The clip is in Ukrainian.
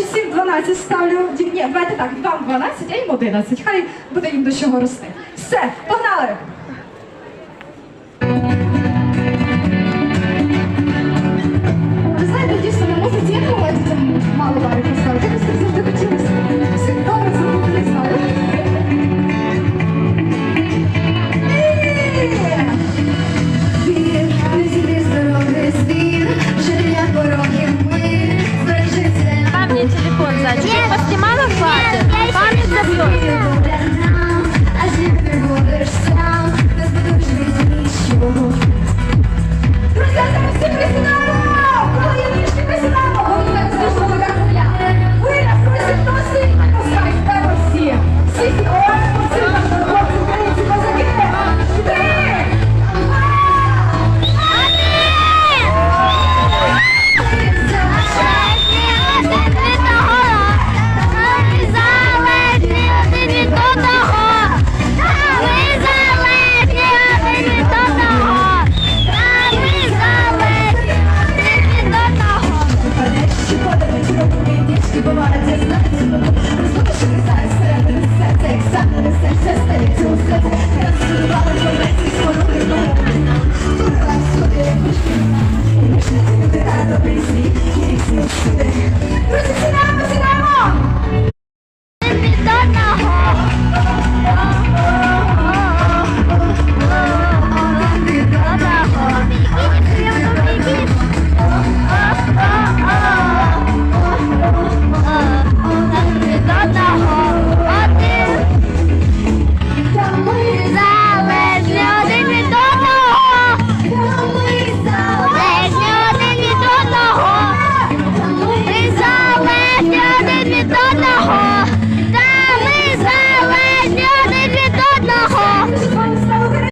Значить, всім 12 ставлю. Ні, давайте так, вам 12, а їм 11. Хай буде їм до чого рости. Все, погнали! lastimaron? Це знати. Розлуки, що висає всередини серця, як саме не стається у серці. Розсували конвенції, спорухи, новина. Турила всюди, як пушки. Мішниці, не до пісні, і різні сюди. Друзі, всі